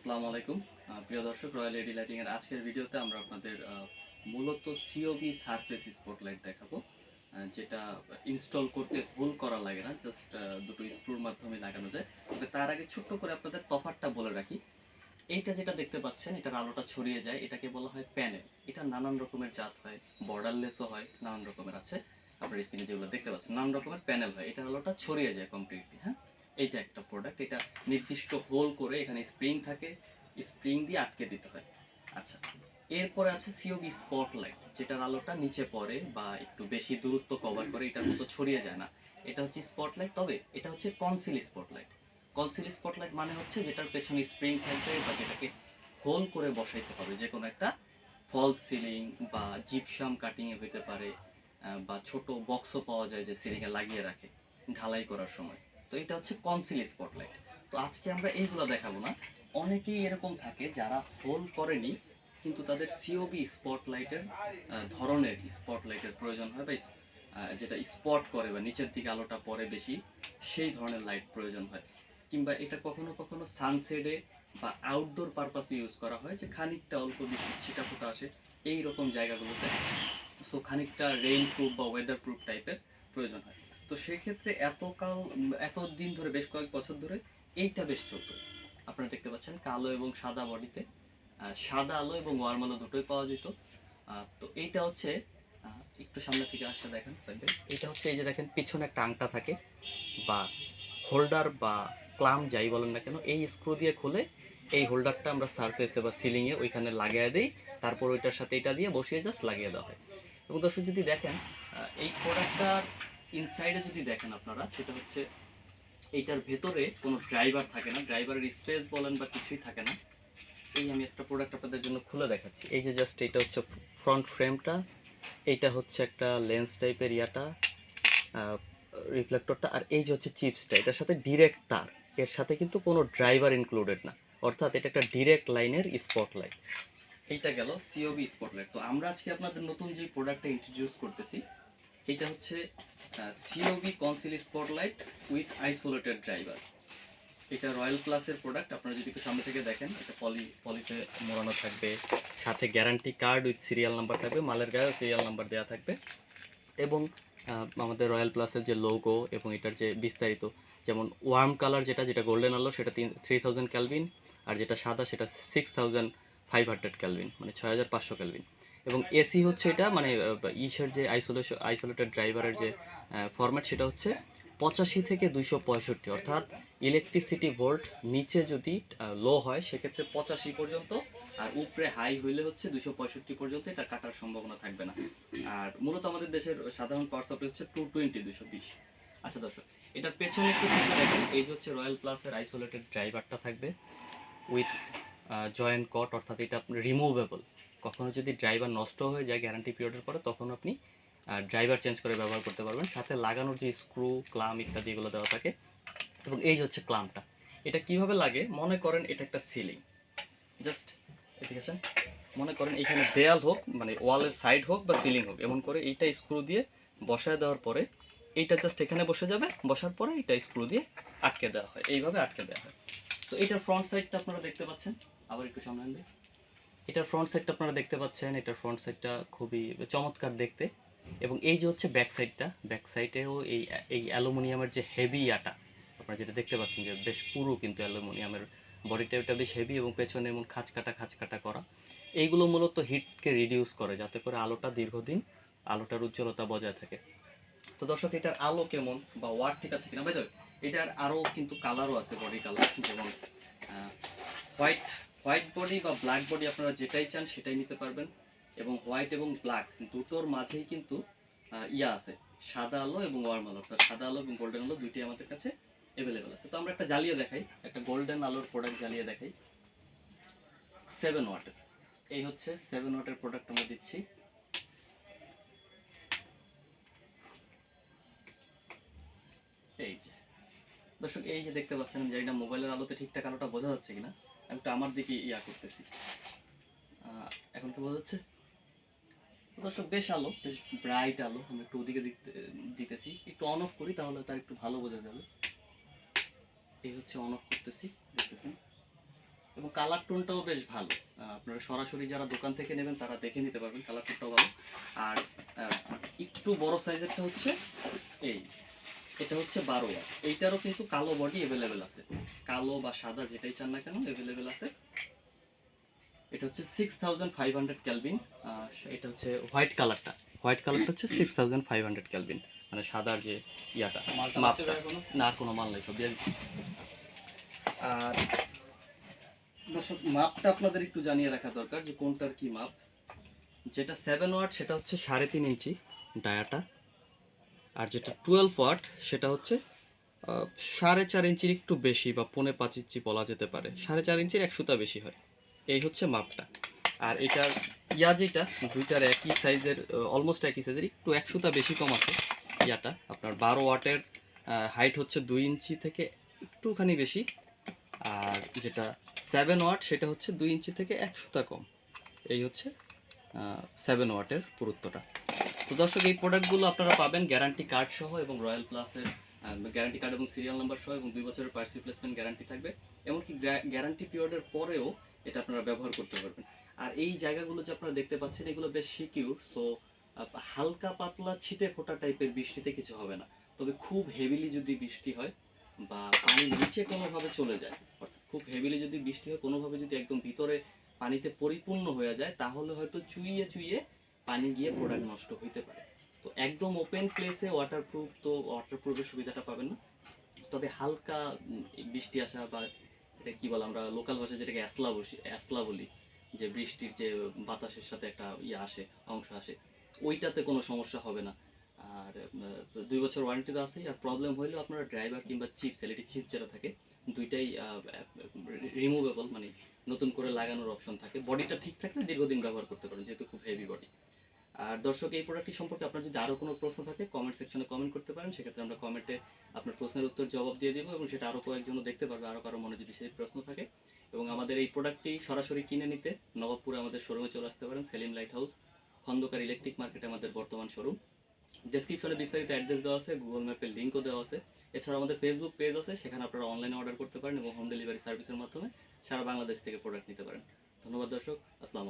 আসসালামু আলাইকুম। প্রিয় দর্শক রয়্যাল এডি লাইটিং এর আজকের ভিডিওতে আমরা আপনাদের মূলত সিওবি সারফেস স্পটলাইট দেখাবো যেটা ইনস্টল করতে হোল করা লাগে না জাস্ট দুটো স্ক্রুর মাধ্যমে লাগানো যায়। তবে তার আগে ছোট্ট করে আপনাদের তফাৎটা বলে রাখি। এইটা যেটা দেখতে পাচ্ছেন, এটার আলোটা ছড়িয়ে যায়, এটাকে বলা হয় প্যানেল এটা নানান রকমের জাত হয় বর্ডারলেসও হয়, নানান রকমের আছে। আপনার স্ক্রিনে যেগুলো দেখতে পাচ্ছেন, নানান রকমের প্যানেল হয় এটার আলোটা ছড়িয়ে যায় কমপ্লিটলি হ্যাঁ? এইটা একটা প্রোডাক্ট এটা নির্দিষ্ট হোল করে এখানে স্প্রিং থাকে স্প্রিং দিয়ে আটকে দিতে হয়। আচ্ছা এরপরে আছে সিওবি স্পটলাইট যেটার আলোটা নিচে পড়ে বা একটু বেশি দূরত্ব কভার করে, এটার মতো ছড়িয়ে যায় না। এটা হচ্ছে স্পটলাইট তবে এটা হচ্ছে কনসিল স্পটলাইট কনসিল স্পটলাইট মানে হচ্ছে যেটার পেছনে স্প্রিং থাকবে বা যেটাকে হোল করে বসাইতে হবে, যে কোনো একটা ফল সিলিং বা জিপসাম কাটিংয়ে হইতে পারে বা ছোট বক্সও পাওয়া যায় যে সিলিংয়ে লাগিয়ে রাখে ঢালাই করার সময়। তো এটা হচ্ছে কনসিল স্পটলাইট তো আজকে আমরা এইগুলো দেখাবো না। অনেকেই এরকম থাকে যারা হোল করেনি, কিন্তু তাদের সিওবি স্পটলাইটের ধরনের স্পটলাইটের প্রয়োজন হয় বা যেটা স্পট করে বা নিচের দিকে আলোটা পড়ে বেশি, সেই ধরনের লাইট প্রয়োজন হয়। কিংবা এটা কখনো কখনো সানসেডে বা আউটডোর পারপাসে ইউজ করা হয় যে খানিকটা অল্প বৃষ্টির ছিটা ফোটা আসে এই রকম জায়গাগুলোতে। সো খানিকটা রেইন প্রুফ বা ওয়েদার প্রুফ টাইপের প্রয়োজন হয়। তো সেক্ষেত্রে এতকাল উম, এত দিন ধরে বেশ কয়েক বছর ধরে এইটা বেশ চলতো। আপনারা দেখতে পাচ্ছেন কালো এবং সাদা বডিতে সাদা আলো এবং ওয়ার্ম আলো দুটোই পাওয়া যেত। তো এইটা হচ্ছে একটু সামনে থেকে আসলে দেখেন এটা হচ্ছে এই যে দেখেন পিছনে একটা আংটা থাকে বা হোল্ডার বা ক্লাম যাই বলেন না কেন এই স্ক্রু দিয়ে খুলে এই হোল্ডারটা আমরা সারফেসে বা সিলিংয়ে ওইখানে লাগিয়ে দিই তারপর ওইটার সাথে এটা দিয়ে বসিয়ে জাস্ট লাগিয়ে দেওয়া হয়। এবং দর্শক যদি দেখেন এই প্রোডাক্টটার ইনসাইডে যদি দেখেন আপনারা, সেটা হচ্ছে এইটার ভেতরে কোনো ড্রাইভার থাকে না ড্রাইভারের স্পেস বলেন বা কিছুই থাকে না। এই আমি একটা প্রোডাক্ট আপনাদের জন্য খুলে দেখাচ্ছি। এই যে জাস্ট এটা হচ্ছে ফ্রন্ট ফ্রেমটা এইটা হচ্ছে একটা লেন্স টাইপের ইয়াটা রিফ্লেক্টরটা আর এই যে হচ্ছে চিপসটা এটার সাথে ডিরেক্ট তার, এর সাথে কিন্তু কোনো ড্রাইভার ইনক্লুডেড না। অর্থাৎ এটা একটা ডিরেক্ট লাইনের স্পটলাইট এইটা গেল সিওবি স্পটলাইট তো আমরা আজকে আপনাদের নতুন যে প্রোডাক্টটা ইন্ট্রোডিউস করতেছি এটা হচ্ছে COB conceal spotlight with isolated driver এটা রয়্যাল প্লাসের প্রোডাক্ট আপনারা যদি একটু সামনে থেকে দেখেন, এটা পলি পলিতে মোড়ানো থাকবে। সাথে guarantee card with serial number থাকবে, মালের গায়ে সিরিয়াল নাম্বার দেওয়া থাকবে। এবং আমাদের রয়্যাল প্লাসের যে লোগো এবং এটার যে বিস্তারিত, যেমন ওয়ার্ম কালার যেটা যেটা গোল্ডেন আলো সেটা তিন থ্রি থাউজেন্ড ক্যালভিন আর যেটা সাদা, সেটা six thousand five hundred kelvin মানে ছয় হাজার পাঁচশো ক্যালভিন এবং এসি হচ্ছে এটা মানে ইসের যে আইসোলেশন আইসোলেটেড ড্রাইভারের যে ফরম্যাট সেটা হচ্ছে পঁচাশি থেকে দুইশো পঁয়ষট্টি, অর্থাৎ ইলেকট্রিসিটি ভোল্ট নিচে যদি লো হয়, সেক্ষেত্রে পঁচাশি পর্যন্ত আর উপরে হাই হইলে হচ্ছে দুশো পঁয়ষট্টি পর্যন্ত এটা কাটার সম্ভাবনা থাকবে না। আর মূলত আমাদের দেশের সাধারণ পাওয়ার সাপ্লাই হচ্ছে টু টোয়েন্টি দুশো বিশ। আচ্ছা দর্শক, এটার পেছনে একটু থেকে দেখেন। এই যে হচ্ছে রয়্যাল প্লাসের আইসোলেটেড ড্রাইভারটা থাকবে উইথ জয়েন্ট কট অর্থাৎ এটা রিমুভেবল কখনো যদি ড্রাইভার নষ্ট হয়ে যায় গ্যারান্টি পিরিয়ডের পরে, তখন আপনি ড্রাইভার চেঞ্জ করে ব্যবহার করতে পারবেন। সাথে লাগানোর যে স্ক্রু ক্লাম ইত্যাদি এগুলো দেওয়া থাকে। এবং এই যে হচ্ছে ক্লামটা এটা কীভাবে লাগে? মনে করেন এটা একটা সিলিং জাস্ট ঠিক আছে? মনে করেন এখানে দেয়াল হোক মানে ওয়ালের সাইড হোক বা সিলিং হোক, এমন করে এইটা স্ক্রু দিয়ে বসায় দেওয়ার পরে, এইটা জাস্ট এখানে বসে যাবে। বসার পরে এটা স্ক্রু দিয়ে আটকে দেওয়া হয়। এইভাবে আটকে দেওয়া হয়। তো এটার ফ্রন্ট সাইডটা আপনারা দেখতে পাচ্ছেন। আবার একটু সামনে এটার ফ্রন্ট সাইডটা আপনারা দেখতে পাচ্ছেন, এটার ফ্রন্ট সাইডটা খুবই চমৎকার দেখতে। এবং এই যে হচ্ছে ব্যাক সাইডটা ব্যাক সাইডেও এই এই অ্যালুমিনিয়ামের যে হেভি আটা আপনারা যেটা দেখতে পাচ্ছেন যে বেশ পুরো কিন্তু অ্যালুমিনিয়ামের বডিটা ওটা বেশ হেভি এবং পেছনে এমন খাঁচ কাটা খাঁচ কাটা করা। এইগুলো মূলত হিটকে রিডিউস করে যাতে করে আলোটা দীর্ঘদিন আলোটার উজ্জ্বলতা বজায় থাকে। তো দর্শক, এটার আলো কেমন বা ওয়াট ঠিক আছে কিনা? ভাই এটার আরও কিন্তু কালারও আছে বডি কালার যেমন হোয়াইট হোয়াইট বডি বা ব্ল্যাক বডি আপনারা যেটাই চান সেটাই নিতে পারবেন। এবং হোয়াইট এবং ব্ল্যাক দুটোর মাঝেই কিন্তু ইয়া আছে। সাদা আলো এবং ওয়ার্ম আলো। অর্থাৎ সাদা আলো এবং গোল্ডেন আলো দুইটি আমাদের কাছে অ্যাভেলেবেল আছে। তো আমরা একটা জ্বালিয়ে দেখাই। একটা গোল্ডেন আলোর প্রোডাক্ট জ্বালিয়ে দেখাই। সেভেন ওয়াটের এই হচ্ছে সেভেন ওয়াটের প্রোডাক্ট আমরা দিচ্ছি। দর্শক, এই যে দেখতে পাচ্ছেন জানি না মোবাইলের আলোতে ঠিকঠাক আলোটা বোঝা যাচ্ছে কিনা। আমি একটু আমার দিকে ইয়া করতেছি। এখন কি বোঝা যাচ্ছে। তো দর্শক, বেশ আলো, বেশ ব্রাইট আলো। আমি একটু ওদিকে দিতে দিতেছি। একটু অন অফ করি, তাহলে তার একটু ভালো বোঝা যাবে। এই হচ্ছে অন অফ করতেছি, দেখতেছেন। এবং কালার টোনটাও বেশ ভালো। আপনারা সরাসরি যারা দোকান থেকে নেবেন, তারা দেখে নিতে পারবেন কালার টোনটাও ভালো। আর একটু বড় সাইজেরটা হচ্ছে, এই এটা হচ্ছে বারো ওয়াট। এইটারও কিন্তু কালো বডি অ্যাভেলেবেল আছে। কালো বা সাদা যেটাই চান না কেন অ্যাভেলেবেল আছে। এটা হচ্ছে six thousand five hundred kelvin এটা হচ্ছে হোয়াইট কালারটা হোয়াইট কালারটা হচ্ছে six thousand five hundred kelvin মানে সাদার যে ইয়াটা মাপটা। না আর কোনো মাল নাই সব দিয়ে আর দর্শক মাপটা আপনাদের একটু জানিয়ে রাখা দরকার যে কোনটার কি মাপ। যেটা সেভেন ওয়াট সেটা হচ্ছে সাড়ে তিন ইঞ্চি ডায়াটা। আর যেটা টুয়েলভ ওয়াট সেটা হচ্ছে সাড়ে চার ইঞ্চির একটু বেশি বা পৌনে পাঁচ ইঞ্চি বলা যেতে পারে। সাড়ে চার ইঞ্চির এক সুতা বেশি হয়। এই হচ্ছে মাপটা। আর এটার ইয়া যেটা দুইটার একই সাইজের অলমোস্ট একই সাইজের একটু এক সুতা বেশি কম আছে ইয়াটা। আপনার বারো ওয়াটের হাইট হচ্ছে দুই ইঞ্চি থেকে একটুখানি বেশি। আর যেটা সেভেন ওয়াট সেটা হচ্ছে দুই ইঞ্চি থেকে এক সুতা কম। এই হচ্ছে সেভেন ওয়াটের পুরুত্বটা। তো দর্শক, এই প্রোডাক্টগুলো আপনারা পাবেন গ্যারান্টি কার্ড সহ এবং রয়্যাল প্লাসের গ্যারান্টি কার্ড এবং সিরিয়াল নাম্বার সহ এবং দুই বছরের পার্স রিপ্লেসমেন্ট গ্যারান্টি থাকবে। এমনকি গ্যারান্টি পিরিয়ডের পরেও এটা আপনারা ব্যবহার করতে পারবেন। আর এই জায়গাগুলো যে আপনারা দেখতে পাচ্ছেন, এগুলো বেশ সিকিউর সো হালকা পাতলা ছিটে ফোটা টাইপের বৃষ্টিতে কিছু হবে না। তবে খুব হেভিলি যদি বৃষ্টি হয় বা পানি নিচে কোনোভাবে চলে যায়, অর্থাৎ খুব হেভিলি যদি বৃষ্টি হয়, কোনোভাবে যদি একদম ভিতরে পানিতে পরিপূর্ণ হয়ে যায়, তাহলে হয়তো চুইয়ে চুইয়ে পানি গিয়ে প্রোডাক্ট নষ্ট হইতে পারে। তো একদম ওপেন প্লেসে ওয়াটারপ্রুফ তো ওয়াটারপ্রুফের সুবিধাটা পাবেন না। তবে হালকা বৃষ্টি আসা বা এটা কি বলে আমরা লোকাল ভাষায় যেটাকে অ্যাসলা বসি অ্যাসলা বলি, যে বৃষ্টির যে বাতাসের সাথে একটা ইয়ে আসে, অংশ আসে, ওইটাতে কোনো সমস্যা হবে না। আর দুই বছর ওয়ারেন্টি তো আছেই। আর প্রবলেম হইলেও আপনারা ড্রাইভার কিংবা চিপস এলইডি চিপ যেটা থাকে, দুইটাই রিমুভেবল মানে নতুন করে লাগানোর অপশন থাকে। বডিটা ঠিক থাকলে দীর্ঘদিন ব্যবহার করতে পারেন, যেহেতু খুব হেভি বডি আর দর্শক, এই প্রোডাক্টটি সম্পর্কে আপনার যদি আরও কোনো প্রশ্ন থাকে কমেন্ট সেকশনে কমেন্ট করতে পারেন। সেক্ষেত্রে আমরা কমেন্টে আপনার প্রশ্নের উত্তর, জবাব দিয়ে দেবো এবং সেটা আরও কয়েকজনও দেখতে পারবে, আরও কারও মনে যদি সেই প্রশ্ন থাকে। এবং আমাদের এই প্রোডাক্টটি সরাসরি কিনে নিতে নবাবপুরে আমাদের শোরুমে চলে আসতে পারেন, Selim light house Khandakar electric মার্কেটে আমাদের বর্তমান শোরুম ডেসক্রিপশনে বিস্তারিত অ্যাড্রেস দেওয়া আছে গুগল ম্যাপের লিঙ্কও দেওয়া আছে। এছাড়া আমাদের ফেসবুক পেজ আছে, সেখানে আপনারা অনলাইনে অর্ডার করতে পারেন এবং হোম ডেলিভারি সার্ভিসের মাধ্যমে সারা বাংলাদেশ থেকে প্রোডাক্ট নিতে পারেন। ধন্যবাদ দর্শক, আসসালামু